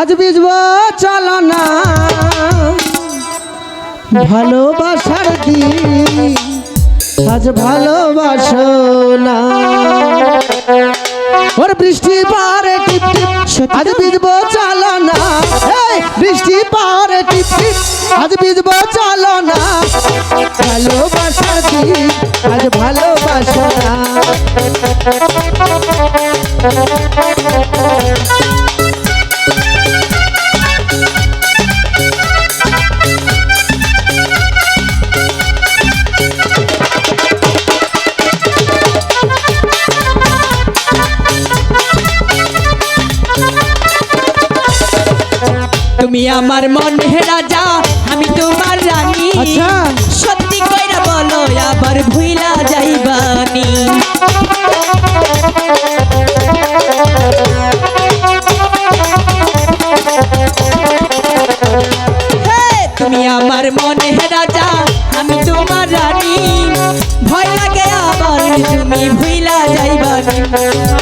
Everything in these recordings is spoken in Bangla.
আজ বিজব চলো না ভালোবাসার দিন, আজ ভালোবাসো না। ওর বৃষ্টি পারে টিপ টিপ আজ বিজব চলো বৃষ্টি পারে টিপ টিপ, আজ বিজব চলো না ভালোবাসার দিন, আজ ভালোবাসো আমার মনে রাজা আমি তোমার রানী। আচ্ছা। সত্যি কইরা বলো আবার ভুইলা যাইবানি তুমি আমার মনে রাজা আমি তোমার রানী। ভয় লাগে আবার তুমি ভুইলা যাইবানি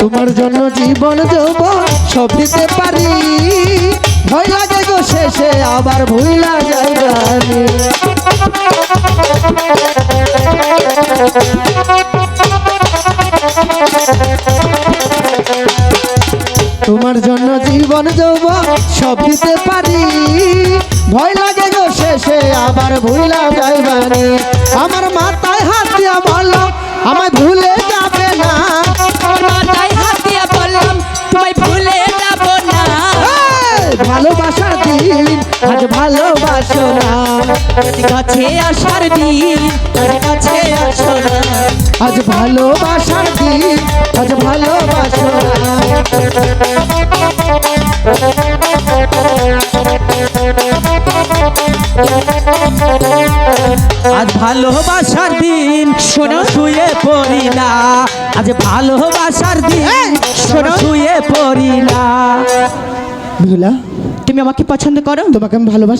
তোমার জন্য জীবন দেব সব দিতে পারি। ভয় লাগে গো শেষে, আবার ভুইলা যাইবানি তোমার জন্য জীবন দেব সব দিতে পারি। ভয় লাগে শেষে আবার ভুইলা যাইবানি আমার মাথায় হাত দিয়া বলো আমায় ভুলে যাবে না। আমার মাথায় হাত দিয়া বললাম তোমায় ভুলে যাব না। এই, ভালোবাসার দিন আজ ভালোবাসো না। কাছে আসার দিন কাছে আসো না। আজ ভালোবাসার দিন আজ ভালোবাসো না। আজ ভালোবাসার দিন শোনো শুয়ে পড়ি না। আজ ভালোবাসার দিন শোনো শুয়ে পড়ি না। ভুলা তুমি আমাকে পছন্দ করো? তোমাকে আমি ভালোবাসি।